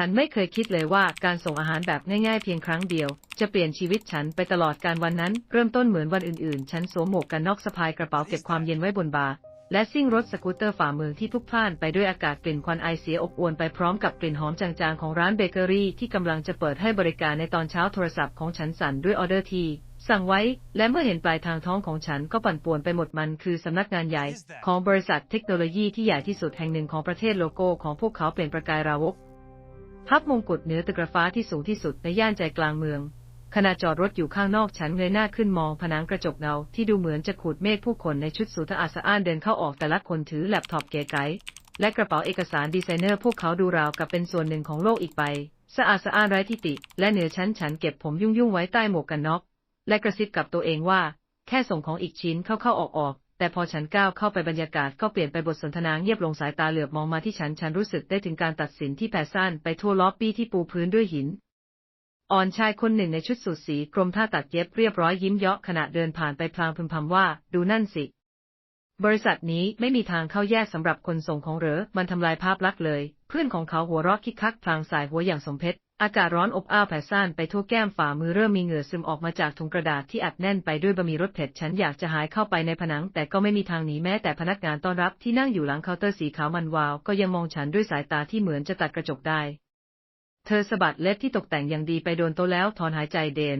ฉันไม่เคยคิดเลยว่าการส่งอาหารแบบง่ายๆเพียงครั้งเดียว จะเปลี่ยนชีวิตฉันไปตลอดการวันนั้น เริ่มต้นเหมือนวันอื่นๆ ฉันสวมหมวกกันน็อกสะพายกระเป๋าเก็บความเย็นไว้บนบาและซิ่งรถสกูตเตอร์ฝ่าเมืองที่พลุกพล่านไปด้วยอากาศกลิ่นควันไอเสียอบอวนไปพร้อมกับกลิ่นหอมจางๆของร้านเบเกอรี่ที่กำลังจะเปิดให้บริการในตอนเช้าโทรศัพท์ของฉันสั่นด้วยออเดอร์ทีสั่งไว้ และเมื่อเห็นปลายทางท้องของฉันก็ปั่นป่วนไปหมดมันคือสำนักงานใหญ่ ของบริษัทเทคโนโลยีที่ใหญ่ที่สุดแห่งหนึ่งของประเทศโลโก้ของพวกเขาเปลี่ยนประกายราวก พับมงกุฎเหนือตึกระฟ้าที่สูงที่สุดในย่านใจกลางเมืองขณะจอดรถอยู่ข้างนอกฉันเงยหน้าขึ้นมองผนังกระจกเงาที่ดูเหมือนจะขูดเมฆผู้คนในชุดสูทอาสะอ้านเดินเข้าออกแต่ละคนถือแล็ปท็อปเก๋ไก๋และกระเป๋าเอกสารดีไซเนอร์พวกเขาดูราวกับเป็นส่วนหนึ่งของโลกอีกใบสะอาดสะอ้านไร้ที่ติ และเหนือชั้นฉันเก็บผมยุ่งยุ่งๆไว้ใต้หมวกกันน็อก และกระซิบกับตัวเองว่า แค่ส่งของอีกชิ้นเข้าๆออกๆ แต่พอฉันก้าวเข้าไปบรรยากาศก็เปลี่ยนไปบทสนทนาเงียบลงสายตาเหลือบมองมาที่ฉัน ฉันรู้สึกได้ถึงการตัดสินที่แผ่ซ่านไปทั่วล็อบบี้ที่ปูพื้นด้วยหิน อ่อนชายคนหนึ่งในชุดสูทสีกรมท่าตัดเย็บเรียบร้อยยิ้มเยาะขณะเดินผ่านไปพลางพึมพำว่า ดูนั่นสิ บริษัทนี้ไม่มีทางเข้าแยกสำหรับคนส่งของเหรอ มันทำลายภาพลักษณ์เลย เพื่อนของเขาหัวเราะคิกคักพลางสายหัวอย่างสมเพช อากาศร้อนอบอ้าวแผ่ซ่านไปทั่วแก้มฝ่ามือเริ่มมีเหงื่อซึมออกมาจากถุงกระดาษที่อัดแน่นไปด้วยบะหมี่รสเผ็ด ฉันอยากจะหายเข้าไปในผนัง แต่ก็ไม่มีทางหนีแม้แต่พนักงานต้อนรับที่นั่งอยู่หลังเคาน์เตอร์สีขาวมันวาว ก็ยังมองฉันด้วยสายตาที่เหมือนจะตัดกระจกได้ เธอสะบัดเล็บที่ตกแต่งอย่างดีไปโดนโต๊ะแล้วถอนหายใจเดน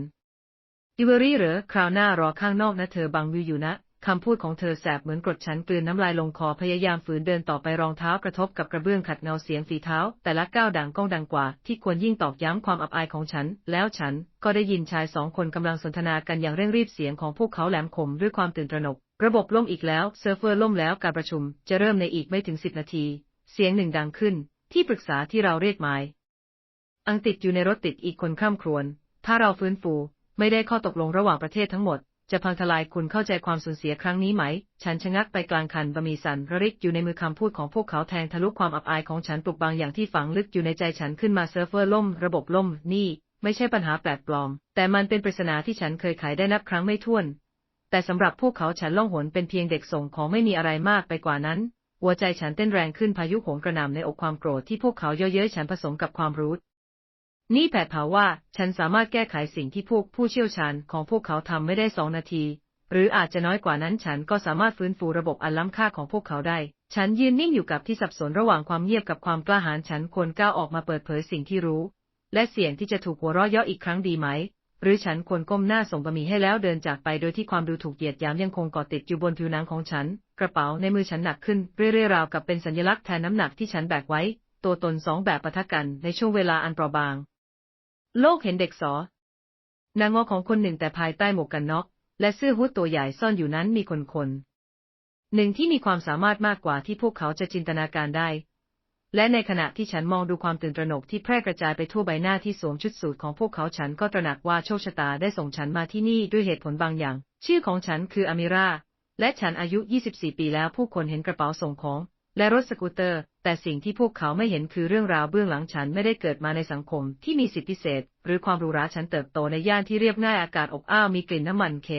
อิเวอรี่เหรอคราวหน้ารอข้างนอกนะเธอบังวิวอยู่นะ คำพูดของเธอแสบเหมือนกรดฉันกลืนน้ำลายลงคอพยายามฝืนเดินต่อไปรองเท้ากระทบกับกระเบื้องขัดเงาเสียงฝีเท้า แต่ละก้าวดังก้องดังกว่า ที่ควรยิ่งตอกย้ำความอับอายของฉัน แล้วฉันก็ได้ยินชายสองคนกำลังสนทนากันอย่างเร่งรีบเสียงของพวกเขาแหลมคมด้วยความตื่นตระหนก ระบบล่มอีกแล้วเซิร์ฟเวอร์ล่มแล้วการประชุมจะเริ่มในอีกไม่ถึงสิบนาที เสียงหนึ่งดังขึ้น ที่ปรึกษาที่เราเรียกหมายอังติดอยู่ในรถติดอีกคนข้ามครวน ถ้าเราฟื้นฟู ไม่ได้ข้อตกลงระหว่างประเทศทั้งหมด จะพังทลายคุณเข้าใจความสูญเสียครั้งนี้ไหม ฉันชะงักไปกลางคันบะมีสันระริกอยู่ในมือคำพูดของพวกเขาแทงทะลุความอับอายของฉันปลุกบางอย่างที่ฝังลึกอยู่ในใจฉันขึ้นมาเซิร์ฟเวอร์ล่ม ระบบล่ม นี่ ไม่ใช่ปัญหาแปลกปลอม แต่มันเป็นปริศนาที่ฉันเคยไขได้นับครั้งไม่ถ้วน แต่สำหรับพวกเขาฉันล่องหนเป็นเพียงเด็กส่งของไม่มีอะไรมากไปกว่านั้นหัวใจฉันเต้นแรงขึ้นพายุโหมกระหน่ำในอกความโกรธที่พวกเขาเย่อเย้ยฉันผสมกับความรู้ นี่แผดเผาว่าฉันสามารถแก้ไขสิ่งที่พวกผู้เชี่ยวชาญของพวกเขาทำไม่ได้สองนาที หรืออาจจะน้อยกว่านั้นฉันก็สามารถฟื้นฟูระบบอันล้ำค่าของพวกเขาได้ ฉันยืนนิ่งอยู่กับที่สับสนระหว่างความเงียบกับความกล้าหาญฉันควรก้าวออกมาเปิดเผยสิ่งที่รู้ และเสี่ยงที่จะถูกหัวเราะเยาะอีกครั้งดีไหม หรือฉันควรก้มหน้าส่งบะหมี่ให้แล้วเดินจากไปโดยที่ความดูถูกเหยียดหยามยังคงเกาะติดอยู่บนผิวหนังของฉัน กระเป๋าในมือฉันหนักขึ้นเรื่อยๆราวกับเป็นสัญลักษณ์แทนน้ำหนักที่ฉันแบกไว้ตัวตนสองแบบปะทะกันในช่วงเวลาอันเปราะบาง โลกเห็นเด็กสอ นางงอของคนหนึ่งแต่ภายใต้หมวกกันน็อก และเสื้อฮู้ดตัวใหญ่ซ่อนอยู่นั้นมีคนคนหนึ่งที่มีความสามารถมากกว่าที่พวกเขาจะจินตนาการได้ และในขณะที่ฉันมองดูความตื่นตระหนกที่แพร่กระจายไปทั่วใบหน้าที่สวมชุดสูทของพวกเขาฉันก็ตระหนักว่าโชคชะตาได้ส่งฉันมาที่นี่ด้วยเหตุผลบางอย่าง ชื่อของฉันคืออามิราและฉันอายุ 24 ปีแล้วผู้คนเห็นกระเป๋าส่งของ และรถสกูตเตอร์ แต่สิ่งที่พวกเขาไม่เห็นคือเรื่องราวเบื้องหลังฉันไม่ได้เกิดมาในสังคมที่มีสิทธิพิเศษ หรือความหรูหราฉันเติบโตในย่านที่เรียบง่ายอากาศอบอ้าวมีกลิ่นน้ำมันเค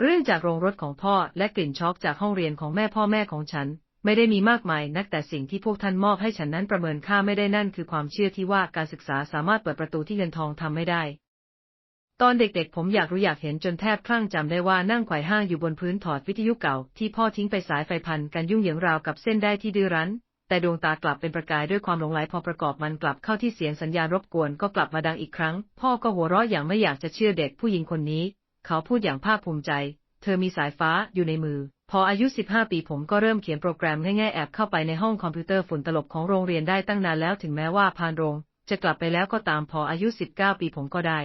เรื่องจากโรงรถของพ่อและกลิ่นช็อกจากห้องเรียนของแม่พ่อแม่ของฉัน ไม่ได้มีมากมายนักแต่สิ่งที่พวกท่านมอบให้ฉันนั้นประเมินค่าไม่ได้นั่นคือความเชื่อที่ว่าการศึกษาสามารถเปิดประตูที่เงินทองทำไม่ได้ ตอนเด็กๆ ผมอยากรู้อยากเห็นจนแทบคลั่งจำได้ว่านั่งไขว่ห้างอยู่บนพื้นถอดวิทยุเก่า ที่พ่อทิ้งไปสายไฟพันกันยุ่งเหยิงราวกับเส้นได้ที่ดื้อรั้น แต่ดวงตากลับเป็นประกายด้วยความหลงไหลพอประกอบมันกลับเข้าที่เสียงสัญญาณรบกวนก็กลับมาดังอีกครั้ง พ่อก็หัวเราะอย่างไม่อยากจะเชื่อเด็กผู้หญิงคนนี้ เขาพูดอย่างภาคภูมิใจ เธอมีสายฟ้าอยู่ในมือ พออายุ 15 ปีผมก็เริ่มเขียนโปรแกรมง่ายๆแอบเข้าไปในห้องคอมพิวเตอร์ฝุ่นตลบของโรงเรียนได้ตั้งนานแล้วถึงแม้ว่าพานโรง จะกลับไปแล้วก็ตามพออายุ 19 ปีผมก็ได้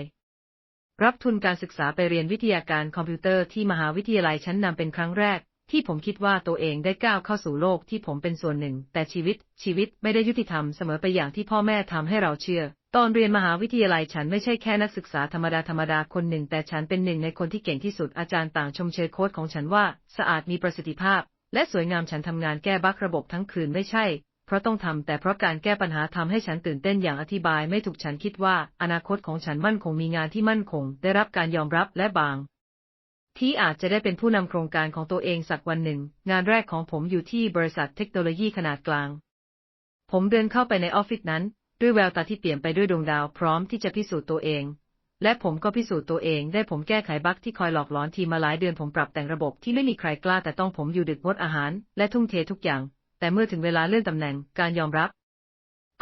รับทุนการศึกษาไปเรียนวิทยาการคอมพิวเตอร์ที่มหาวิทยาลัยชั้นนำเป็นครั้งแรก ที่ผมคิดว่าตัวเองได้ก้าวเข้าสู่โลกที่ผมเป็นส่วนหนึ่ง แต่ชีวิต ชีวิตไม่ได้ยุติธรรมเสมอไปอย่างที่พ่อแม่ทำให้เราเชื่อ ตอนเรียนมหาวิทยาลัยฉันไม่ใช่แค่นักศึกษาธรรมดาธรรมดาคนหนึ่ง แต่ฉันเป็นหนึ่งในคนที่เก่งที่สุดอาจารย์ต่างชมเชยโค้ดของฉันว่า สะอาดมีประสิทธิภาพ และสวยงามฉันทำงานแก้บั๊กระบบทั้งคืนไม่ใช่ เพราะต้องทำแต่เพราะการแก้ปัญหาทำให้ฉันตื่นเต้นอย่างอธิบายไม่ถูกฉันคิดว่า อนาคตของฉันมั่นคงมีงานที่มั่นคง ได้รับการยอมรับและบาง ที่อาจจะได้เป็นผู้นำโครงการของตัวเองสักวันหนึ่ง งานแรกของผมอยู่ที่บริษัทเทคโนโลยีขนาดกลาง ผมเดินเข้าไปในออฟฟิศนั้น ด้วยแววตาที่เปลี่ยมไปด้วยดวงดาวพร้อมที่จะพิสูจน์ตัวเองและผมก็พิสูจน์ตัวเองได้ผมแก้ไขบั๊กที่คอยหลอกหลอนทีมมาหลายเดือนผมปรับแต่งระบบที่ไม่มีใครกล้าแต่ต้องผมอยู่ดึกงดอาหาร และทุ่มเททุกอย่าง แต่เมื่อถึงเวลาเลื่อนตำแหน่งการยอมรับ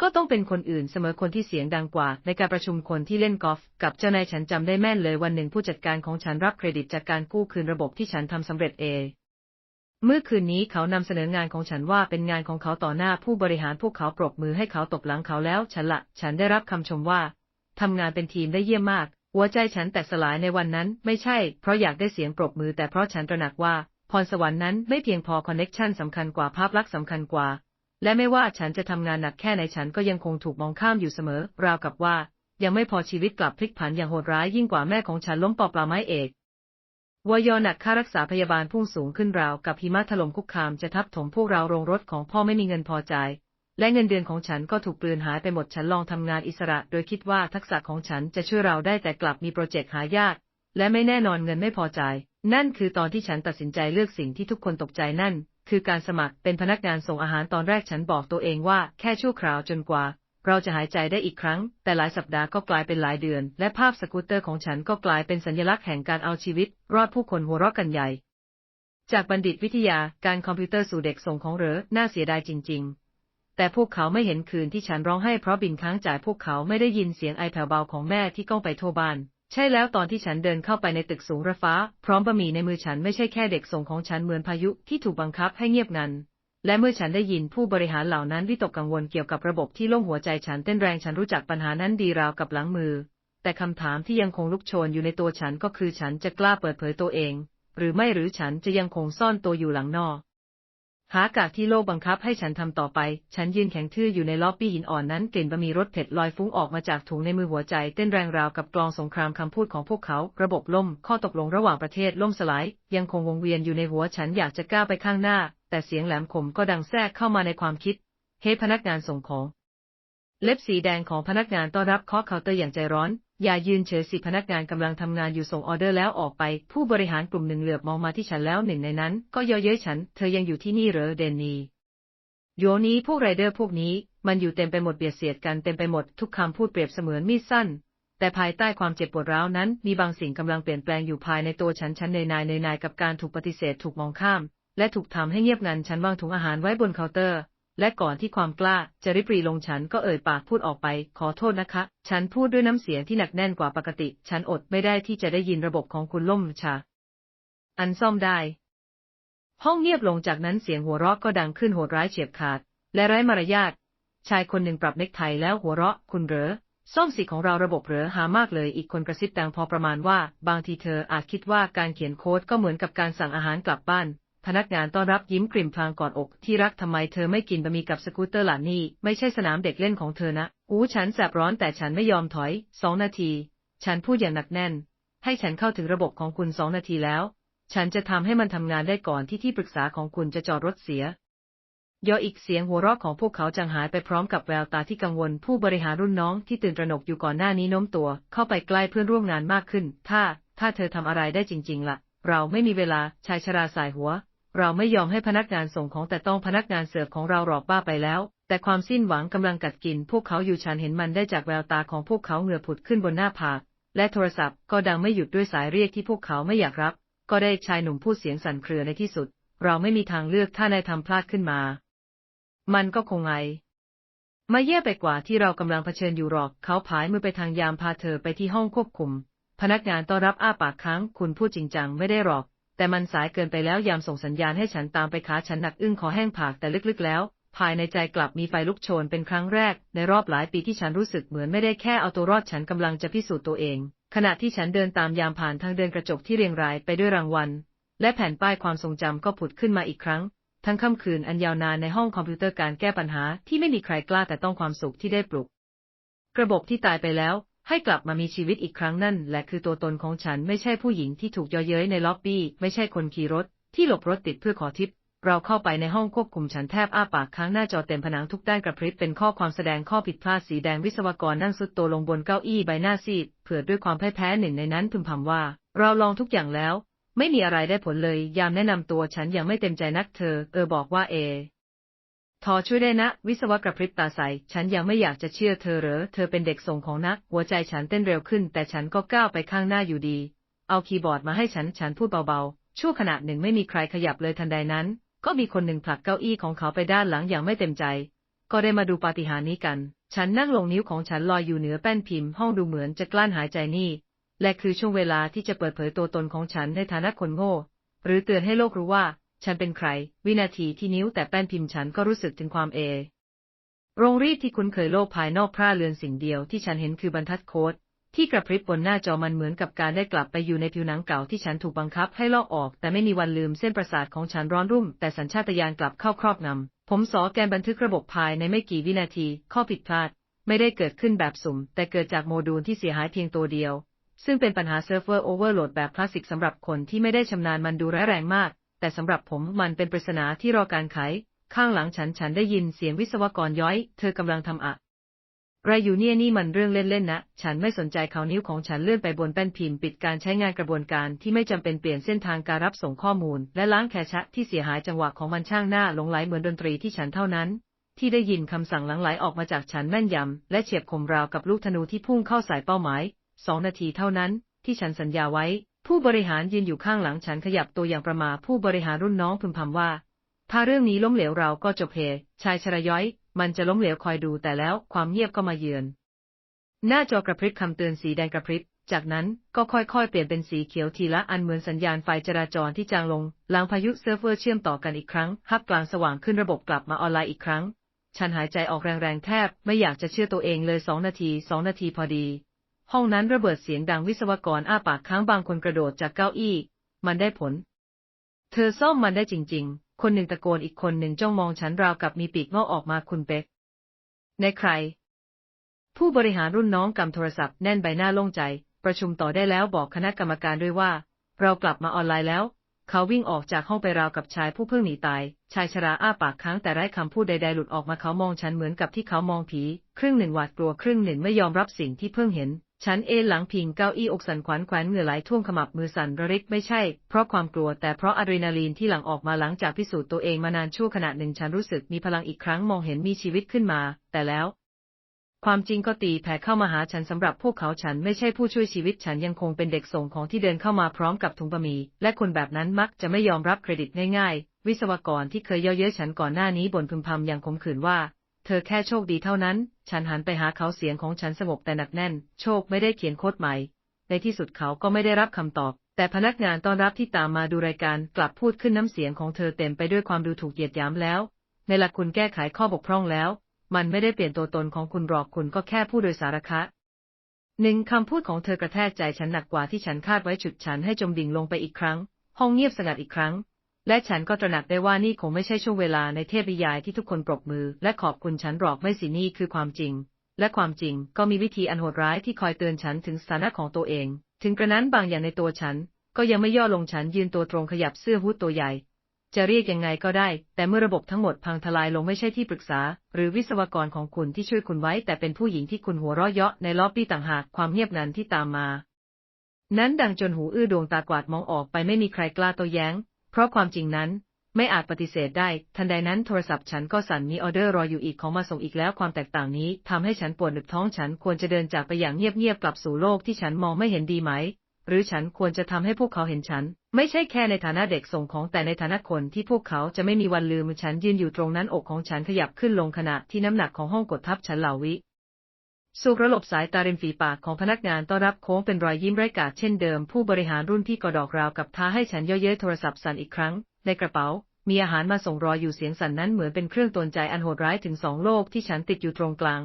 ก็ต้องเป็นคนอื่นเสมอคนที่เสียงดังกว่า ในการประชุมคนที่เล่นกอล์ฟกับเจ้านายฉันจำได้แม่นเลยวันหนึ่งผู้จัดการของฉันรับเครดิตจากการกู้คืนระบบที่ฉันทำสำเร็จเองเมื่อคืนนี้เขานำเสนองานของฉันว่าเป็นงานของเขาต่อหน้าผู้บริหารพวกเขาปรบมือให้เขาตบหลังเขาแล้วฉันละฉันได้รับคำชมว่าทำงานเป็นทีมได้เยี่ยมมาก หัวใจฉันแตกสลายในวันนั้น ไม่ใช่เพราะอยากได้เสียงปรบมือแต่เพราะฉันตระหนักว่า พรสวรรค์นั้นไม่เพียงพอคอนเน็กชันสำคัญกว่าภาพลักษณ์สำคัญกว่า และไม่ว่าฉันจะทำงานหนักแค่ไหนฉันก็ยังคงถูกมองข้ามอยู่เสมอ ราวกับว่า ยังไม่พอชีวิตกลับพลิกผันอย่างโหดร้ายยิ่งกว่าแม่ของฉันล้มปอปลาไม้เอกวยอหนักค่ารักษาพยาบาลพุ่งสูงขึ้นราวกับหิมะถล่มคุกคามจะทับถมพวกเราโรงรถของพ่อไม่มีเงินพอจ่ายและเงินเดือนของฉันก็ถูกกลืนหายไปหมดฉันลองทำงานอิสระ โดยคิดว่าทักษะของฉันจะช่วยเราได้แต่กลับมีโปรเจกต์หายาก และไม่แน่นอนเงินไม่พอจ่าย นั่นคือตอนที่ฉันตัดสินใจเลือกสิ่งที่ทุกคนตกใจนั่น คือการสมัครเป็นพนักงานส่งอาหารตอนแรกฉันบอกตัวเองว่าแค่ชั่วคราวจนกว่า เราจะหายใจได้อีกครั้ง แต่หลายสัปดาห์ก็กลายเป็นหลายเดือน และภาพสกูตเตอร์ของฉันก็กลายเป็นสัญลักษณ์แห่งการเอาชีวิต รอดผู้คนหัวเราะกันใหญ่ จากบัณฑิตวิทยาการคอมพิวเตอร์สู่เด็กส่งของเหรอน่าเสียดายจริง ๆ แต่พวกเขาไม่เห็นคืนที่ฉันร้องไห้เพราะบินค้างจ่ายพวกเขาไม่ได้ยินเสียงไอแผ่วเบาของแม่ที่ก้องไปทั่วบ้าน ใช่แล้วตอนที่ฉันเดินเข้าไปในตึกสูงระฟ้า พร้อมบะหมี่ในมือฉันไม่ใช่แค่เด็กส่งของฉันเหมือนพายุที่ถูกบังคับให้เงียบงัน และเมื่อฉันได้ยินผู้บริหารเหล่านั้นวิตกกังวลเกี่ยวกับระบบที่ล่มหัวใจฉันเต้นแรงฉันรู้จักปัญหานั้นดีราวกับหลังมือ แต่คำถามที่ยังคงลุกโชนอยู่ในตัวฉันก็คือฉันจะกล้าเปิดเผยตัวเอง หรือไม่หรือฉันจะยังคงซ่อนตัวอยู่หลังนอก หากากที่โลกบังคับให้ฉันทำต่อไป ฉันยืนแข็งทื่ออยู่ในล็อบบี้หินอ่อนนั้นกลิ่นบะหมี่รสเผ็ดลอยฟุ้งออกมาจากถุงในมือหัวใจเต้นแรงราวกับกลองสงครามคำพูดของพวกเขา ระบบล่ม ข้อตกลงระหว่างประเทศล่มสลาย ยังคงวงเวียนอยู่ในหัวฉันอยากจะก้าวไปข้างหน้า แต่เสียงแหลมคมก็ดังแทรกเข้ามาในความคิด เฮ้พนักงานส่งของ เล็บสีแดงของพนักงานต้อนรับเคาะเคาน์เตอร์อย่างใจร้อน อย่ายืนเฉยสิพนักงานกำลังทำงานอยู่ส่งออเดอร์แล้วออกไป ผู้บริหารกลุ่มหนึ่งเหลือบมองมาที่ฉันแล้วหนึ่งในนั้น ก็เย่อเย้ยฉัน เธอยังอยู่ที่นี่เหรอเดนนีโยนี้พวกไรเดอร์พวกนี้ มันอยู่เต็มไปหมดเบียดเสียดกันเต็มไปหมดทุกคำพูดเปรียบเสมือนมีดสั้น แต่ภายใต้ความเจ็บปวดร้าวนั้น มีบางสิ่งกำลังเปลี่ยนแปลงอยู่ภายในตัวฉันฉันเนยนายเนยนายกับการถูกปฏิเสธถูกมองข้าม และถูกทำให้เงียบงันฉันวางถุงอาหารไว้บนเคาน์เตอร์ และก่อนที่ความกล้าจะริบรีลงฉันก็เอ่ยปากพูดออกไป ขอโทษนะคะ ฉันพูดด้วยน้ำเสียงที่หนักแน่นกว่าปกติ ฉันอดไม่ได้ที่จะได้ยินระบบของคุณล่มชา อันซ่อมได้ ห้องเงียบลงจากนั้นเสียงหัวเราะก็ดังขึ้นโหดร้ายเฉียบขาด และไร้มารยาท ชายคนหนึ่งปรับเน็กไทแล้วหัวเราะ คุณเหรอซ่อมสีของเราระบบเหรอหามากเลยอีกคนกระซิบดังพอประมาณว่า บางทีเธออาจคิดว่าการเขียนโค้ดก็เหมือนกับการสั่งอาหารกลับบ้าน พนักงานต้อนรับยิ้มกริ่มพลางกอดอก ที่รักทำไมเธอไม่กินบะหมี่กับสกูตเตอร์หล่ะนี่ ไม่ใช่สนามเด็กเล่นของเธอนะ อู้ฉันแสบร้อนแต่ฉันไม่ยอมถอย สองนาที ฉันพูดอย่างหนักแน่น ให้ฉันเข้าถึงระบบของคุณสองนาทีแล้ว ฉันจะทำให้มันทำงานได้ก่อนที่ที่ปรึกษาของคุณจะจอดรถเสียยออีกเสียงหัวเราะของพวกเขาจางหายไปพร้อมกับแววตาที่กังวล ผู้บริหารรุ่นน้องที่ตื่นตระหนกอยู่ก่อนหน้านี้โน้มตัวเข้าไปใกล้เพื่อนร่วมงานมากขึ้น ถ้า ถ้าเธอทำอะไรได้จริง ๆล่ะ เราไม่มีเวลาชายชราสายหัว เราไม่ยอมให้พนักงานส่งของแต่ต้องพนักงานเสิร์ฟของเราหลอกบ้าไปแล้ว แต่ความสิ้นหวังกำลังกัดกิน พวกเขาอยู่ฉันเห็นมันได้จากแววตาของพวกเขาเหงื่อผุดขึ้นบนหน้าผาก และโทรศัพท์ก็ดังไม่หยุดด้วยสายเรียกที่พวกเขาไม่อยากรับ ก็ได้ชายหนุ่มพูดเสียงสั่นเครือในที่สุด เราไม่มีทางเลือกถ้านายทำพลาดขึ้นมา มันก็คงไงมาแย่ไปกว่าที่เรากำลังเผชิญอยู่หรอก เขาผายมือไปทางยามพาเธอไปที่ห้องควบคุม พนักงานต้อนรับอ้าปากค้าง คุณพูดจริงจังไม่ได้หรอก แต่มันสายเกินไปแล้วยามส่งสัญญาณให้ฉันตามไปขาฉันหนักอึ้งคอแห้งผากแต่ลึกๆแล้ว ภายในใจกลับมีไฟลุกโชนเป็นครั้งแรก ในรอบหลายปีที่ฉันรู้สึกเหมือนไม่ได้แค่เอาตัวรอดฉันกำลังจะพิสูจน์ตัวเอง ขณะที่ฉันเดินตามยามผ่านทางเดินกระจกที่เรียงรายไปด้วยรางวัล และแผ่นป้ายความทรงจำก็ผุดขึ้นมาอีกครั้ง ทั้งค่ำคืนอันยาวนานในห้องคอมพิวเตอร์การแก้ปัญหาที่ไม่มีใครกล้าแต่ต้องความสุขที่ได้ปลุกระบบที่ตายไปแล้ว ให้กลับมามีชีวิตอีกครั้งนั่นแหละคือตัวตนของฉันไม่ใช่ผู้หญิงที่ถูกย่อเย้ยในล็อบบี้ ไม่ใช่คนขี่รถ ที่หลบรถติดเพื่อขอทิป เราเข้าไปในห้องควบคุมฉันแทบอ้าปากค้างหน้าจอเต็มผนังทุกด้านกระพริบเป็นข้อความแสดงข้อผิดพลาดสีแดงวิศวกรนั่งสุดตัวลงบนเก้าอี้ใบหน้าซีดเผื่อด้วยความพ่ายแพ้หนึ่งในนั้นพึมพำว่า เราลองทุกอย่างแล้ว ไม่มีอะไรได้ผลเลย ยามแนะนำตัวฉันยังไม่เต็มใจนักเธอ เออบอกว่าเอ ทอช่วยได้นะ วิศวกระพริบตาใส ฉันยังไม่อยากจะเชื่อเธอเหรอ เธอเป็นเด็กส่งของนัก หัวใจฉันเต้นเร็วขึ้น แต่ฉันก็ก้าวไปข้างหน้าอยู่ดี เอาคีย์บอร์ดมาให้ฉัน ฉันพูดเบาๆ ชั่วขณะหนึ่งไม่มีใครขยับเลยทันใดนั้น ก็มีคนหนึ่งผลักเก้าอี้ของเขาไปด้านหลังอย่างไม่เต็มใจ ก็ได้มาดูปาฏิหาริย์นี้กัน ฉันนั่งลงนิ้วของฉันลอยอยู่เหนือแป้นพิมพ์ ห้องดูเหมือนจะกลั้นหายใจนี่ และคือช่วงเวลาที่จะเปิดเผยตัวตนของฉันในฐานะคนโง่ หรือเตือนให้โลกรู้ว่า ฉันเป็นใคร วินาทีที่นิ้วแต่แป้นพิมพ์ฉันก็รู้สึกถึงความเอ โรงรีดที่คุ้นเคยโลกภายนอกพร่าเรือนสิ่งเดียวที่ฉันเห็นคือบรรทัดโค้ดที่กระพริบบนหน้าจอมันเหมือนกับการได้กลับไปอยู่ในผิวหนังเก่าที่ฉันถูกบังคับให้ลอกออก แต่ไม่มีวันลืมเส้นประสาทของฉันร้อนรุ่ม แต่สัญชาตญาณกลับเข้าครอบงำ ผมสอแกนบันทึกระบบภายในไม่กี่วินาที ข้อผิดพลาด ไม่ได้เกิดขึ้นแบบสุ่ม แต่เกิดจากโมดูลที่เสียหายเพียงตัวเดียว ซึ่งเป็นปัญหาเซิร์ฟเวอร์โอเวอร์โหลดแบบคลาสสิกสำหรับคนที่ไม่ได้ชำนาญมันดูร้ายแรงมาก แต่สำหรับผมมันเป็นปริศนาที่รอการไข ข้างหลังฉันฉันได้ยินเสียงวิศวกรย้อย เธอกำลังทำอะไรอยู่เนี่ยนี่มันเรื่องเล่นๆนะ ฉันไม่สนใจเขานิ้วของฉันเลื่อนไปบนแป้นพิมพ์ปิดการใช้งานกระบวนการที่ไม่จำเป็นเปลี่ยนเส้นทางการรับส่งข้อมูล และล้างแคชะที่เสียหายจังหวะของมันช่างหน้าหลงไหลเหมือนดนตรีที่ฉันเท่านั้น ที่ได้ยินคำสั่งหลังไหลออกมาจากฉันแม่นยำและเฉียบคมราวกับลูกธนูที่พุ่งเข้าใส่เป้าหมายสองนาทีเท่านั้น ที่ฉันสัญญาไว้ ผู้บริหารยืนอยู่ข้างหลังฉันขยับตัวอย่างประมาผู้บริหารรุ่นน้องพึมพำว่า ถ้าเรื่องนี้ล้มเหลวเราก็จบเพชายชราย้อย มันจะล้มเหลวคอยดูแต่แล้วความเงียบก็มาเยือน หน้าจอกระพริบคำเตือนสีแดงกระพริบ จากนั้นก็ค่อยๆ เปลี่ยนเป็นสีเขียวทีละอันเหมือนสัญญาณไฟจราจรที่จางลง หลังพายุเซิร์ฟเวอร์เชื่อมต่อกันอีกครั้งฮับกลางสว่างขึ้นระบบกลับมาออนไลน์อีกครั้ง ฉันหายใจออกแรงๆแทบ ไม่อยากจะเชื่อตัวเองเลยสองนาทีสองนาทีพอดี ห้องนั้นระเบิดเสียงดังวิศวกรอ้าปากค้างบางคนกระโดดจากเก้าอี้ มันได้ผล เธอซ่อมมันได้จริง ๆ คนหนึ่งตะโกนอีกคนหนึ่งจ้องมองฉันราวกับมีปีกงอกออกมาคุณเป็ก ในใคร ผู้บริหารรุ่นน้องกำโทรศัพท์แน่นใบหน้าโล่งใจ ประชุมต่อได้แล้วบอกคณะกรรมการด้วยว่า เรากลับมาออนไลน์แล้ว เขาวิ่งออกจากห้องไปราวกับชายผู้เพิ่งหนีตาย ชายชราอ้าปากค้างแต่ไร้คำพูดใดๆหลุดออกมาเขามองฉันเหมือนกับที่เขามองผี ครึ่งหนึ่งหวาดกลัวครึ่งหนึ่งไม่ยอมรับสิ่งที่เพิ่งเห็น ฉันเอนหลังพิงเก้าอี้อกสั่นขวัญแขวนเหงื่อไหลท่วมขมับมือสั่นระริกไม่ใช่ เพราะความกลัวแต่เพราะอะดรีนาลีนที่หลั่งออกมาหลังจากพิสูจน์ตัวเองมานานชั่วขณะหนึ่งฉันรู้สึกมีพลังอีกครั้งมองเห็นมีชีวิตขึ้นมา แต่แล้ว ความจริงก็ตีแผ่เข้ามาหาฉันสำหรับพวกเขาฉันไม่ใช่ผู้ช่วยชีวิตฉันยังคงเป็นเด็กส่งของที่เดินเข้ามาพร้อมกับถุงบะหมี่และคนแบบนั้นมักจะไม่ยอมรับเครดิตง่ายๆ วิศวกรที่เคยเย่อเย้ยฉันก่อนหน้านี้บ่นพึมพำอย่างขมขื่นว่า เธอแค่โชคดีเท่านั้น ฉันหันไปหาเขาเสียงของฉันสงบแต่หนักแน่น โชคไม่ได้เขียนโค้ดใหม่ ในที่สุดเขาก็ไม่ได้รับคำตอบ แต่พนักงานต้อนรับที่ตามมาดูรายการกลับพูดขึ้นน้ำเสียงของเธอเต็มไปด้วยความดูถูกเหยียดหยามแล้ว ในหลักคุณแก้ไขข้อบกพร่องแล้ว มันไม่ได้เปลี่ยนตัวตนของคุณหรอกคุณก็แค่ผู้โดยสารคะหนึ่งคำพูดของเธอกระแทกใจฉันหนักกว่าที่ฉันคาดไว้ฉุดฉันให้จมดิ่งลงไปอีกครั้ง ห้องเงียบสงัดอีกครั้ง และฉันก็ตระหนักได้ว่านี่คงไม่ใช่ช่วงเวลาในเทพนิยายที่ทุกคนปรบมือ และขอบคุณฉันหรอกไม่สินี่คือความจริง และความจริงก็มีวิธีอันโหดร้ายที่คอยเตือนฉันถึงสถานะของตัวเอง ถึงกระนั้นบางอย่างในตัวฉัน ก็ยังไม่ย่อลงฉันยืนตัวตรงขยับเสื้อฮู้ดตัวใหญ่ จะเรียกยังไงก็ได้ แต่เมื่อระบบทั้งหมดพังทลายลงไม่ใช่ที่ปรึกษา หรือวิศวกรของคุณที่ช่วยคุณไว้ แต่เป็นผู้หญิงที่คุณหัวเราะเยาะในล็อบบี้ต่างหากความเงียบนั้นที่ตามมา นั้นดังจนหูอื้อดวงตากวาดมองออกไปไม่มีใครกล้าโต้แย้ง เพราะความจริงนั้น ไม่อาจปฏิเสธได้ ทันใดนั้นโทรศัพท์ฉันก็สั่นมีออเดอร์รออยู่อีกของมาส่งอีกแล้วความแตกต่างนี้ทำให้ฉันปวดหนึกท้องฉันควรจะเดินจากไปอย่างเงียบๆกลับสู่โลกที่ฉันมองไม่เห็นดีไหม หรือฉันควรจะทำให้พวกเขาเห็นฉัน ไม่ใช่แค่ในฐานะเด็กส่งของแต่ในฐานะคนที่พวกเขาจะไม่มีวันลืมฉันยืนอยู่ตรงนั้นอกของฉันขยับขึ้นลงขณะที่น้ำหนักของห้องกดทับฉันเหล่าวิ สุกระหลบสายตาริมฝีปากของพนักงานต้อนรับโค้งเป็นรอยยิ้มไร้กาดเช่นเดิม ผู้บริหารรุ่นพี่กอดอกราวกับท้าให้ฉันเย่อเย้ยโทรศัพท์สั่นอีกครั้ง ในกระเป๋า มีอาหารมาส่งรออยู่เสียงสั่นนั้นเหมือนเป็นเครื่องตนใจอันโหดร้ายถึงสองโลกที่ฉันติดอยู่ตรงกลาง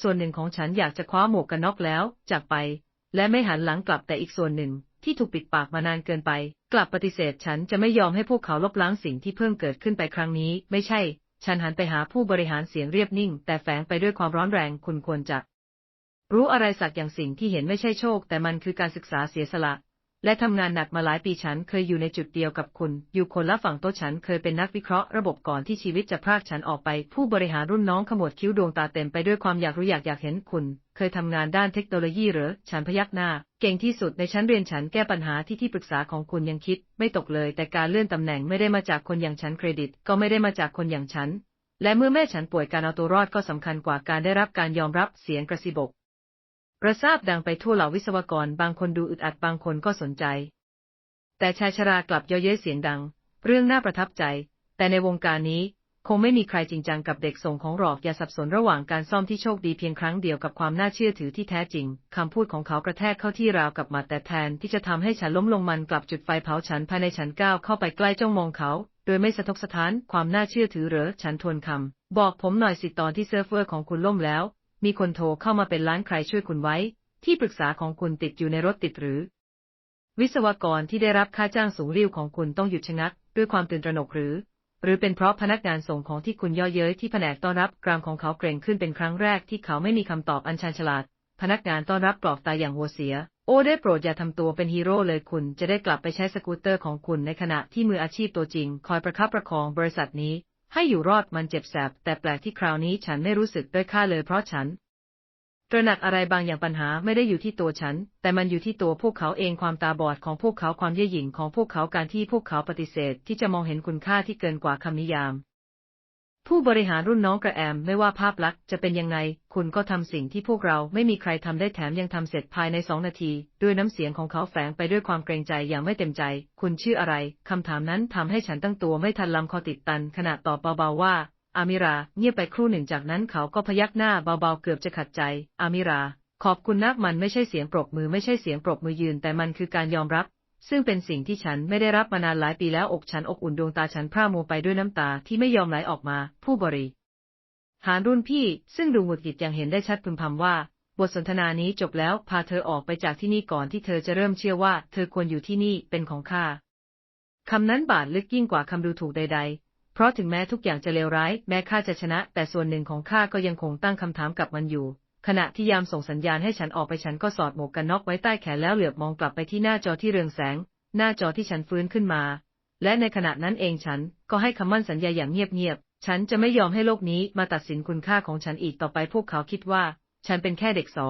ส่วนหนึ่งของฉันอยากจะคว้าหมวกกันน็อกแล้ว จากไป และไม่หันหลังกลับแต่อีกส่วนหนึ่ง ที่ถูกปิดปากมานานเกินไป กลับปฏิเสธฉันจะไม่ยอมให้พวกเขาลบล้างสิ่งที่เพิ่งเกิดขึ้นไปครั้งนี้ ไม่ใช่ ฉันหันไปหาผู้บริหารเสียงเรียบนิ่ง แต่แฝงไปด้วยความร้อนแรงคุณควรจะ รู้อะไรสักอย่างสิ่งที่เห็นไม่ใช่โชค แต่มันคือการศึกษาเสียสละ และทำงานหนักมาหลายปีฉันเคยอยู่ในจุดเดียวกับคุณ อยู่คนละฝั่งโต๊ะฉันเคยเป็นนักวิเคราะห์ระบบก่อนที่ชีวิตจะพรากฉันออกไป ผู้บริหารรุ่นน้องขมวดคิ้วดวงตาเต็มไปด้วยความอยากรู้อยากอยากเห็นคุณ เคยทำงานด้านเทคโนโลยีหรือฉันพยักหน้า เก่งที่สุดในชั้นเรียนฉันแก้ปัญหาที่ที่ปรึกษาของคุณยังคิด ไม่ตกเลย แต่การเลื่อนตำแหน่งไม่ได้มาจากคนอย่างฉันเครดิต ก็ไม่ได้มาจากคนอย่างฉันและเมื่อแม่ฉันป่วยการเอาตัวรอดก็สำคัญกว่าการได้รับการยอมรับเสียงกระซิบก ระซาบดังไปทั่วเหล่าวิศวกรบางคนดูอึดอัดบางคนก็สนใจ แต่ชายชรากลับเย้ยเย้ยเสียงดัง เรื่องน่าประทับใจ แต่ในวงการนี้คงไม่มีใครจริงจังกับเด็กส่งของหรอกอย่าสับสนระหว่างการซ่อมที่โชคดีเพียงครั้งเดียวกับความน่าเชื่อถือที่แท้จริง คำพูดของเขากระแทกเข้าที่ราวกับหมัดแต่แทนที่จะทำให้ฉันล้มลงมันกลับจุดไฟเผาฉันภายในฉันก้าวเข้าไปใกล้จ้องมองเขา โดยไม่สะทกสะท้านความน่าเชื่อถือเหรอ ฉันทวนคำบอกผมหน่อยสิตอนที่เซิร์ฟเวอร์ของคุณล่มแล้ว มีคนโทรเข้ามาเป็นล้านใครช่วยคุณไว้ ที่ปรึกษาของคุณติดอยู่ในรถติดหรือ วิศวกรที่ได้รับค่าจ้างสูงริ้วของคุณต้องหยุดชะงัก ด้วยความตื่นตระหนกหรือ หรือเป็นเพราะพนักงานส่งของที่คุณย่อเย้ยที่แผนกต้อนรับกรามของเขาเกรงขึ้นเป็นครั้งแรกที่เขาไม่มีคำตอบอันชาญฉลาด พนักงานต้อนรับกรอกตาอย่างหัวเสีย โอ้ได้โปรดอย่าทำตัวเป็นฮีโร่เลยคุณจะได้กลับไปใช้สกูตเตอร์ของคุณในขณะที่มืออาชีพตัวจริง คอยประคับประคองบริษัทนี้ ให้อยู่รอดมันเจ็บแสบ แต่แปลกที่คราวนี้ฉันไม่รู้สึกด้วยค่าเลยเพราะฉัน ตระหนักอะไรบางอย่างปัญหาไม่ได้อยู่ที่ตัวฉัน แต่มันอยู่ที่ตัวพวกเขาเองความตาบอดของพวกเขาความเย่อหยิ่งของพวกเขาการที่พวกเขาปฏิเสธ ที่จะมองเห็นคุณค่าที่เกินกว่าคำนิยาม ผู้บริหารรุ่นน้องกระแอมไม่ว่าภาพลักษณ์จะเป็นยังไง คุณก็ทำสิ่งที่พวกเราไม่มีใครทำได้แถมยังทำเสร็จภายในสองนาที ด้วยน้ำเสียงของเขาแฝงไปด้วยความเกรงใจอย่างไม่เต็มใจ คุณชื่ออะไร คำถามนั้นทำให้ฉันตั้งตัวไม่ทันลำคอติดตัน ขณะตอบเบาๆว่า อามิรา เงียบไปครู่หนึ่งจากนั้นเขาก็พยักหน้าเบาๆเกือบจะขัดใจ อามิรา ขอบคุณนักมันไม่ใช่เสียงปรบมือไม่ใช่เสียงปรบมือยืน แต่มันคือการยอมรับ ซึ่งเป็นสิ่งที่ฉันไม่ได้รับมานานหลายปีแล้วอกฉันอกอุ่นดวงตาฉันพร่ามัวไปด้วยน้ำตาที่ไม่ยอมไหลออกมา ผู้บริหารรุ่นพี่ ซึ่งดูหงุดหงิดอย่างเห็นได้ชัดพึมพำว่า บทสนทนานี้จบแล้วพาเธอออกไปจากที่นี่ก่อนที่เธอจะเริ่มเชื่อว่า เธอควรอยู่ที่นี่เป็นของข้าคำนั้นบาดลึกยิ่งกว่าคำดูถูกใด ๆ เพราะถึงแม้ทุกอย่างจะเลวร้าย แม้ข้าจะชนะ แต่ส่วนหนึ่งของข้าก็ยังคงตั้งคำถามกับมันอยู่ ขณะที่ยามส่งสัญญาณให้ฉันออกไปฉันก็สอดหมวกกันน็อกไว้ใต้แขนแล้วเหลือบมองกลับไปที่หน้าจอที่เรืองแสง หน้าจอที่ฉันฟื้นขึ้นมา และในขณะนั้นเองฉันก็ให้คำมั่นสัญญาอย่างเงียบๆ ฉันจะไม่ยอมให้โลกนี้มาตัดสินคุณค่าของฉันอีกต่อไปพวกเขาคิดว่า ฉันเป็นแค่เด็กสอ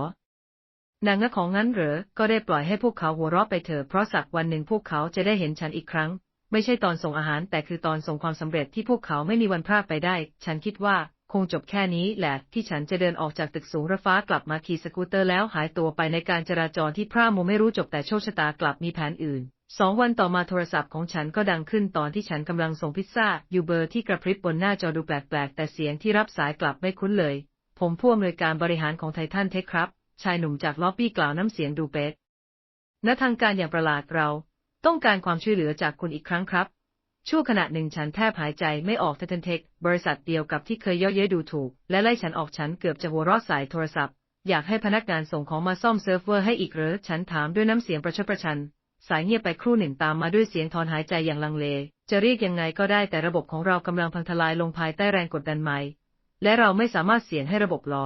นางงะของงั้นเหรอ ก็ได้ปล่อยให้พวกเขาหัวเราะไปเถอะเพราะสักวันหนึ่งพวกเขาจะได้เห็นฉันอีกครั้ง ไม่ใช่ตอนส่งอาหารแต่คือตอนส่งความสำเร็จที่พวกเขาไม่มีวันพลาดไปได้ ฉันคิดว่า งจบแค่นี้แหละที่ฉันจะเดินออกจากตึกสูงระฟ้ากลับมาขี่สกูตเตอร์แล้วหายตัวไปในการจราจรที่พร่ามัวไม่รู้จบแต่โชคชะตากลับมีแผนอื่นสองวันต่อมาโทรศัพท์ของฉันก็ดังขึ้นตอนที่ฉันกำลังส่งพิซซ่าอยู่เบอร์ที่กระพริบบนหน้าจอดูแปลกๆ แต่เสียงที่รับสายกลับไม่คุ้นเลย ผมผู้อำนวยการบริหารของไททันเทคครับ ชายหนุ่มจากล็อบบี้กล่าวน้ำเสียงดูเป๊ะณทางการอย่างประหลาดเรา ต้องการความช่วยเหลือจากคุณอีกครั้งครับ ชั่วขณะหนึ่งฉันแทบหายใจไม่ออกไททันเทค บริษัทเดียวกับที่เคยเย่อเย้ยดูถูก และไล่ฉันออกฉันเกือบจะหัวเราะสายโทรศัพท์ อยากให้พนักงานส่งของมาซ่อมเซิร์ฟเวอร์ให้อีกหรือ ฉันถามด้วยน้ำเสียงประชดประชัน สายเงียบไปครู่หนึ่งตามมาด้วยเสียงถอนหายใจอย่างลังเล จะเรียกยังไงก็ได้แต่ระบบของเรากำลังพังทลายลงภายใต้แรงกดดันใหม่ และเราไม่สามารถเสี่ยงให้ระบบรอ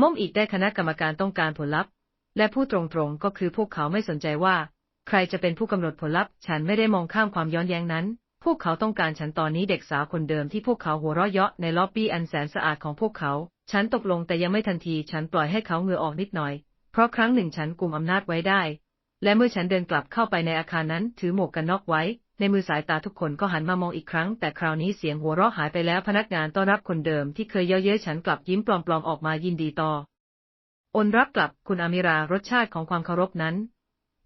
ม่อมอีกได้คณะกรรมการต้องการผลลัพธ์ และผู้ตรงๆก็คือพวกเขาไม่สนใจว่า ใครจะเป็นผู้กำหนดผลลัพธ์ ฉันไม่ได้มองข้ามความย้อนแย้งนั้น พวกเขาต้องการฉันตอนนี้เด็กสาวคนเดิมที่พวกเขาหัวเราะเยาะในล็อบบี้อันแสนสะอาดของพวกเขา ฉันตกลงแต่ยังไม่ทันที ฉันปล่อยให้เขาเหงื่อออกนิดหน่อย เพราะครั้งหนึ่งฉันกุมอำนาจไว้ได้ และเมื่อฉันเดินกลับเข้าไปในอาคารนั้น ถือหมวกกันน็อกไว้ ในมือสายตาทุกคนก็หันมามองอีกครั้ง แต่คราวนี้เสียงหัวเราะหายไปแล้วพนักงานต้อนรับคนเดิมที่เคยเย่อเย้ยฉันกลับยิ้มปลอมๆออกมายินดีต่ออนรับกลับคุณอามิรารสชาติของความเคารพนั้น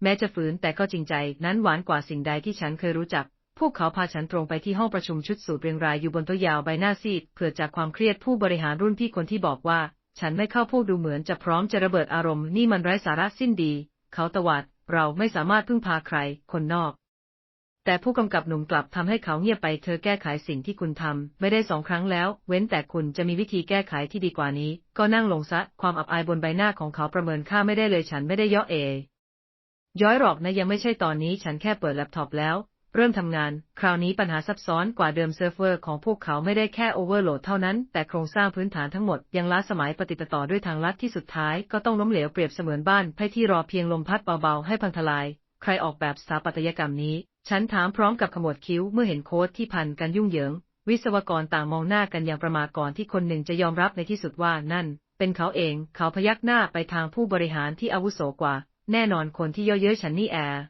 แม้จะฝืนแต่ก็จริงใจนั้นหวานกว่าสิ่งใดที่ฉันเคยรู้จัก พวกเขาพาฉันตรงไปที่ห้องประชุมชุดสูตรเรียงรายอยู่บนโต๊ะยาวใบหน้าซีดเผื่อจากความเครียดผู้บริหารรุ่นพี่คนที่บอกว่า ฉันไม่เข้าพวกดูเหมือนจะพร้อมจะระเบิดอารมณ์นี่มันไร้สาระสิ้นดี เขาตวาดเราไม่สามารถพึ่งพาใคร คนนอก แต่ผู้กำกับหนุ่มกลับทำให้เขาเงียบไปเธอแก้ไขสิ่งที่คุณทำไม่ได้สองครั้งแล้ว เว้นแต่คุณจะมีวิธีแก้ไขที่ดีกว่านี้ ก็นั่งลงซะ ความอับอายบนใบหน้าของเขาประเมินค่าไม่ได้เลยฉันไม่ได้ย่อเอ ย้อยหรอกนะยังไม่ใช่ตอนนี้ฉันแค่เปิดแล็ปท็อปแล้ว เริ่มทำงาน คราวนี้ปัญหาซับซ้อนกว่าเดิมเซิร์ฟเวอร์ของพวกเขาไม่ได้แค่โอเวอร์โหลดเท่านั้น แต่โครงสร้างพื้นฐานทั้งหมดยังล้าสมัยปฏิดต่อด้วยทางลัดที่สุดท้ายก็ต้องล้มเหลวเปรียบเสมือนบ้านไพ่ที่รอเพียงลมพัดเบาๆให้พังทลาย ใครออกแบบสถาปัตยกรรมนี้ ฉันถามพร้อมกับขมวดคิ้วเมื่อเห็นโค้ดที่พันกันยุ่งเหยิง วิศวกรต่างมองหน้ากันอย่างประมาทก่อนที่คนหนึ่งจะยอมรับในที่สุดว่านั่น เป็นเขาเอง เขาพยักหน้าไปทางผู้บริหารที่อาวุโสกว่า แน่นอนคนที่เย่อเย้ยฉันนี่แอร์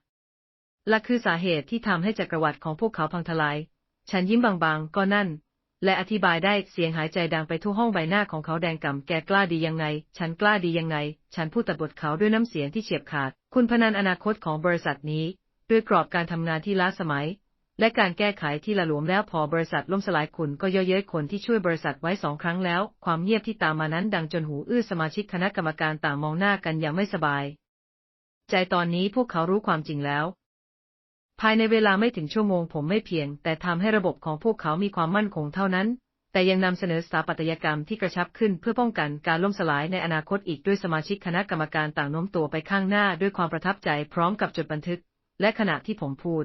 และคือสาเหตุที่ทำให้จักรวรรดิของพวกเขาพังทลาย ฉันยิ้มบางๆ ก็นั่น และอธิบายได้เสียงหายใจดังไปทั่วห้องใบหน้าของเขาแดงก่ำแกกล้าดียังไง ฉันกล้าดียังไง ฉันพูดตัดบทเขาด้วยน้ำเสียงที่เฉียบขาด คุณพนันอนาคตของบริษัทนี้ ด้วยกรอบการทำงานที่ล้าสมัย และการแก้ไขที่ละหลวมแล้วพอบริษัทล่มสลายคุณก็เย่อเย้ยคนที่ช่วยบริษัทไว้สองครั้งแล้ว ความเงียบที่ตามมานั้นดังจนหูอื้อสมาชิกคณะกรรมการต่างมองหน้ากันอย่างไม่สบาย ใจตอนนี้พวกเขารู้ความจริงแล้ว ภายในเวลาไม่ถึงชั่วโมงผมไม่เพียง แต่ทำให้ระบบของพวกเขามีความมั่นคงเท่านั้น แต่ยังนำเสนอสถาปัตยกรรมที่กระชับขึ้นเพื่อป้องกันการล่มสลายในอนาคตอีกด้วยสมาชิกคณะกรรมการต่างโน้มตัวไปข้างหน้าด้วยความประทับใจพร้อมกับจดบันทึก และขณะที่ผมพูด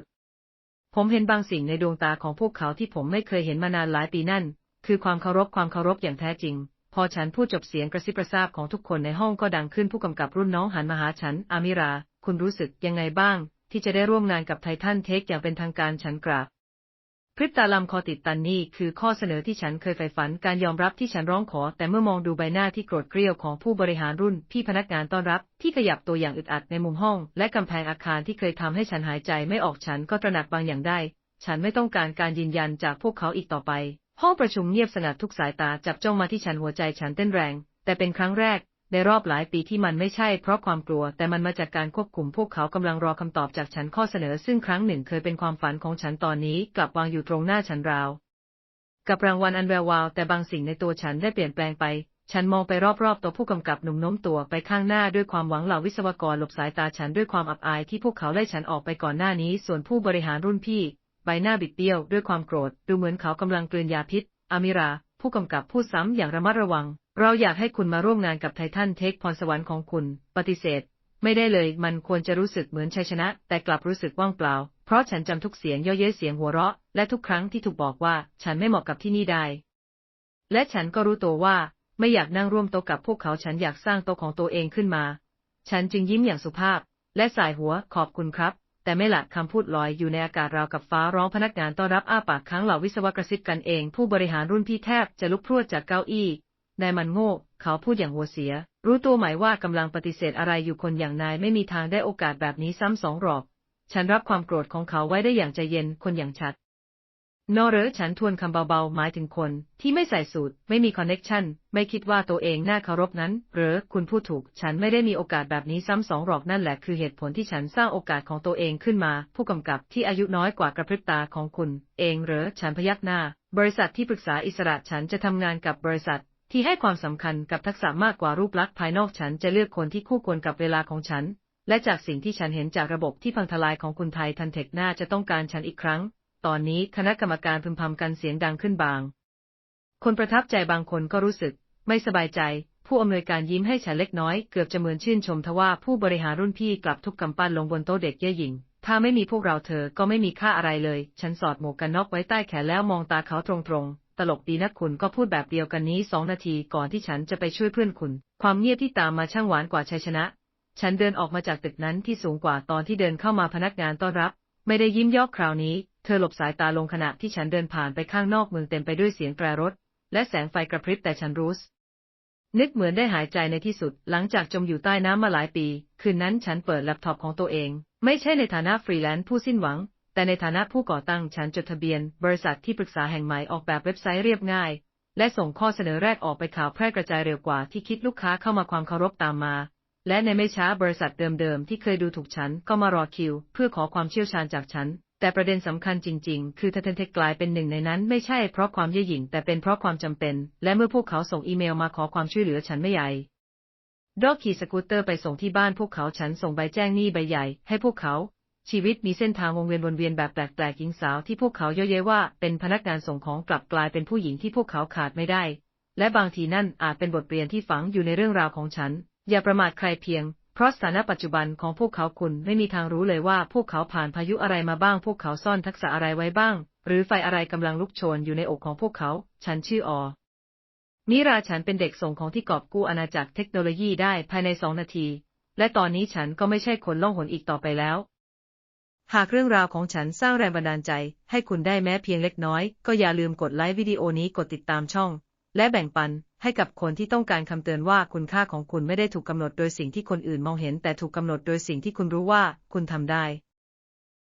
ผมเห็นบางสิ่งในดวงตาของพวกเขาที่ผมไม่เคยเห็นมานานหลายปีนั่น คือความเคารพความเคารพอย่างแท้จริง พอฉันพูดจบเสียงกระซิบกระซาบของทุกคนในห้องก็ดังขึ้นผู้กำกับรุ่นน้องหันมาหาฉัน อามิรา คุณรู้สึกยังไงบ้าง ที่จะได้ร่วมงานกับไททันเทคอย่างเป็นทางการฉันกราบพริบตาลำคอติดตันนี่คือข้อเสนอที่ฉันเคยใฝ่ฝันการยอมรับที่ฉันร้องขอ แต่เมื่อมองดูใบหน้าที่โกรธเกรี้ยวของผู้บริหารรุ่น พี่พนักงานต้อนรับ ที่ขยับตัวอย่างอึดอัดในมุมห้อง และกำแพงอาคารที่เคยทำให้ฉันหายใจไม่ออกฉันก็ตระหนักบางอย่างได้ ฉันไม่ต้องการการยืนยันจากพวกเขาอีกต่อไป ห้องประชุมเงียบสงัดทุกสายตาจับจ้องมาที่ฉันหัวใจฉันเต้นแรง แต่เป็นครั้งแรก ในรอบหลายปีที่มันไม่ใช่เพราะความกลัว แต่มันมาจากการควบคุมพวกเขากำลังรอคำตอบจากฉันข้อเสนอ ซึ่งครั้งหนึ่งเคยเป็นความฝันของฉันตอนนี้ กลับวางอยู่ตรงหน้าฉันราว กับรางวัลอันแวววาวแต่บางสิ่งในตัวฉันได้เปลี่ยนแปลงไป ฉันมองไปรอบๆตัวผู้กำกับหนุ่มโน้มตัวไปข้างหน้าด้วยความหวังเหล่าวิศวกรหลบสายตาฉันด้วยความอับอายที่พวกเขาไล่ฉันออกไปก่อนหน้านี้ ส่วนผู้บริหารรุ่นพี่ ใบหน้าบิดเบี้ยวด้วยความโกรธ ดูเหมือนเขากำลังกลืนยาพิษ อามิรา ผู้กำกับพูดซ้ำอย่างระมัดระวัง เราอยากให้คุณมาร่วมงานกับไททันเทคพรสวรรค์ของคุณ ปฏิเสธ ไม่ได้เลย มันควรจะรู้สึกเหมือนชัยชนะ แต่กลับรู้สึกว่างเปล่า เพราะฉันจำทุกเสียงเย่อเย้ยเสียงหัวเราะ และทุกครั้งที่ถูกบอกว่า ฉันไม่เหมาะกับที่นี่ได้ และฉันก็รู้ตัวว่า ไม่อยากนั่งร่วมโต๊ะกับพวกเขาฉันอยากสร้างโต๊ะของตัวเองขึ้นมา ฉันจึงยิ้มอย่างสุภาพ และสายหัวขอบคุณครับ แต่ไม่ละคำพูดลอยอยู่ในอากาศราวกับฟ้าร้องพนักงานต้อนรับอ้าปากค้างเหล่าวิศวกระซิบกันเอง ผู้บริหารรุ่นพี่แทบจะลุกพรวดจากเก้าอี้นายมันโง่ เขาพูดอย่างหัวเสีย รู้ตัวไหมว่ากำลังปฏิเสธอะไรอยู่คนอย่างนายไม่มีทางได้โอกาสแบบนี้ซ้ำสองหรอกฉันรับความโกรธของเขาไว้ได้อย่างใจเย็นคนอย่างฉัด นอเหรอฉันทวนคำเบาๆ หมายถึงคนที่ไม่ใส่สูตร ไม่มีคอนเน็กชันไม่คิดว่าตัวเองน่าเคารพนั้นเหรอคุณพูดถูก ฉันไม่ได้มีโอกาสแบบนี้ซ้ำสองหรอกนั่นแหละคือเหตุผลที่ฉันสร้างโอกาสของตัวเองขึ้นมา ผู้กำกับที่อายุน้อยกว่ากระพริบตาของคุณ เองหรือฉันพยักหน้า บริษัทที่ปรึกษาอิสระฉันจะทำงานกับบริษัทที่ให้ความสำคัญกับทักษะมากกว่ารูปลักษณ์ภายนอกฉันจะเลือกคนที่คู่ควรกับเวลาของฉัน และจากสิ่งที่ฉันเห็นจากระบบที่พังทลายของคุณไทยทันเทคน่าจะต้องการฉันอีกครั้ง ตอนนี้คณะกรรมการพึมพำกันเสียงดังขึ้นบาง คนประทับใจบางคนก็รู้สึก ไม่สบายใจ ผู้อำนวยการยิ้มให้ฉันเล็กน้อย เกือบจะเหมือนชื่นชมทว่าผู้บริหารรุ่นพี่กลับทุบกำปั้นลงบนโต๊ะเด็กเย่หยิ่งถ้าไม่มีพวกเราเธอก็ไม่มีค่าอะไรเลย ฉันสอดหมวกกันน็อกไว้ใต้แขนแล้วมองตาเขาตรงๆ ตลกดีนะคุณก็พูดแบบเดียวกันนี้สองนาทีก่อนที่ฉันจะไปช่วยเพื่อนคุณ ความเงียบที่ตามมาช่างหวานกว่าชัยชนะ ฉันเดินออกมาจากตึกนั้นที่สูงกว่าตอนที่เดินเข้ามาพนักงานต้อนรับ ไม่ได้ยิ้มยอกคราวนี้ เธอหลบสายตาลงขณะที่ฉันเดินผ่านไปข้างนอกเมืองเต็มไปด้วยเสียงแตรรถ และแสงไฟกระพริบแต่ฉันรู้สนึกเหมือนได้หายใจในที่สุด หลังจากจมอยู่ใต้น้ำมาหลายปี คืนนั้นฉันเปิดแล็ปท็อปของตัวเอง ไม่ใช่ในฐานะฟรีแลนซ์ผู้สิ้นหวัง แต่ในฐานะผู้ก่อตั้งฉันจดทะเบียน บริษัทที่ปรึกษาแห่งใหม่ออกแบบเว็บไซต์เรียบง่าย และส่งข้อเสนอแรกออกไปข่าวแพร่กระจายเร็วกว่าที่คิดลูกค้าเข้ามาความเคารพตามมา และในไม่ช้าบริษัทเดิมๆที่เคยดูถูกฉันก็มารอคิว เพื่อขอความเชี่ยวชาญจากฉัน แต่ประเด็นสำคัญจริงๆ คือทันเทคกลายเป็นหนึ่งในนั้นไม่ใช่เพราะความเย่อหยิ่งแต่เป็นเพราะความจำเป็น และเมื่อพวกเขาส่งอีเมลมาขอความช่วยเหลือฉันไม่ใหญ่ดอกขี่สกูตเตอร์ไปส่งที่บ้านพวกเขาฉันส่งใบแจ้งหนี้ใบใหญ่ ให้พวกเขา ชีวิตมีเส้นทางวงเวียนวนเวียนแบบแปลกๆหญิงสาวที่พวกเขาเย่อเย้ยว่าเป็นพนักงานส่งของกลับกลายเป็นผู้หญิงที่พวกเขาขาดไม่ได้ และบางทีนั่นอาจเป็นบทเรียนที่ฝังอยู่ในเรื่องราวของฉัน อย่าประมาทใครเพียง เพราะสถานะปัจจุบันของพวกเขาคุณไม่มีทางรู้เลยว่าพวกเขาผ่านพายุอะไรมาบ้าง พวกเขาซ่อนทักษะอะไรไว้บ้าง หรือไฟอะไรกำลังลุกโชนอยู่ในอกของพวกเขา ฉันชื่อออมิราฉันเป็นเด็กส่งของที่กอบกู้อาณาจักรเทคโนโลยีได้ภายในสองนาที และตอนนี้ฉันก็ไม่ใช่คนล่องหนอีกต่อไปแล้ว หากเรื่องราวของฉันสร้างแรงบันดาลใจ ให้คุณได้แม้เพียงเล็กน้อย ก็อย่าลืมกดไลค์วิดีโอนี้กดติดตามช่อง และแบ่งปัน ให้กับคนที่ต้องการคำเตือนว่าคุณค่าของคุณไม่ได้ถูกกำหนดโดยสิ่งที่คนอื่นมองเห็น แต่ถูกกำหนดโดยสิ่งที่คุณรู้ว่าคุณทำได้